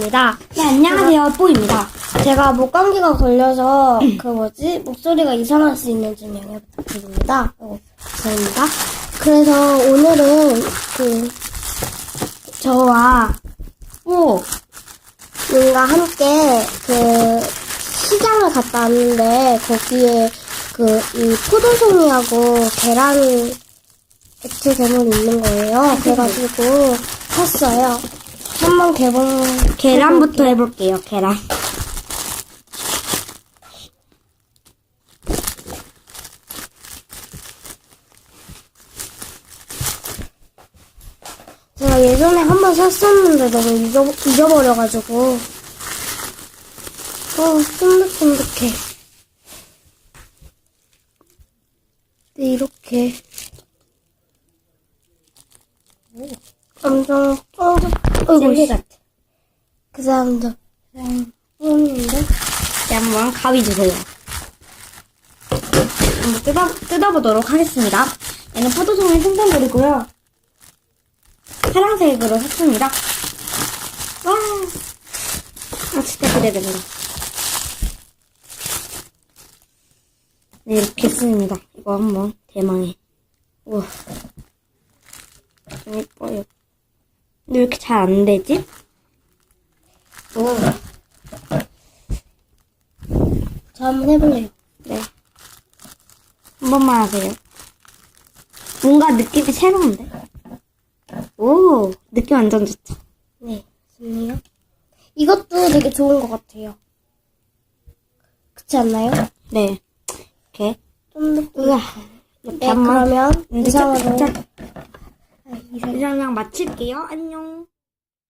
입니다. 네, 안녕하세요. 뽀입니다. 제가 목감기가 걸려서 그 뭐지 목소리가 이상할 수 있는 점 양해 부탁드립니다. 어, 감사합니다. 그래서 오늘은 그 저와 뽀 님과 함께 그 시장을 갔다 왔는데 거기에 그 이 포도송이하고 계란 액체 괴물이 있는 거예요. 그래가지고 샀어요. 한번 개봉 계란부터 해볼게요, 계란. 제가 예전에 한 번 샀었는데 너무 잊어, 잊어버려가지고. 어, 쫀득쫀득해. 네, 이렇게. 엄청 젤리 같아. 그 사람도. 음, 뿌는데 이제 한번 가위 주세요. 한번 뜯어, 뜯어보도록 하겠습니다. 얘는 포도송이 생선물이고요. 파란색으로 샀습니다. 와! 아, 진짜 기대된다. 네, 이렇게 씁니다. 이거 한번 대망해. 우와. 좀 예뻐요. 왜 이렇게 잘 안 되지? 오. 저 한번 해볼래요. 네. 한 번만 하세요. 뭔가 느낌이 새로운데? 오, 느낌 완전 좋죠. 네, 좋네요. 이것도 되게 좋은 것 같아요. 그렇지 않나요? 네. 이렇게. 쫀득. 우와. 이렇게 네, 한번. 그러면 이상으로. 짠. 이상량 마칠게요. 안녕.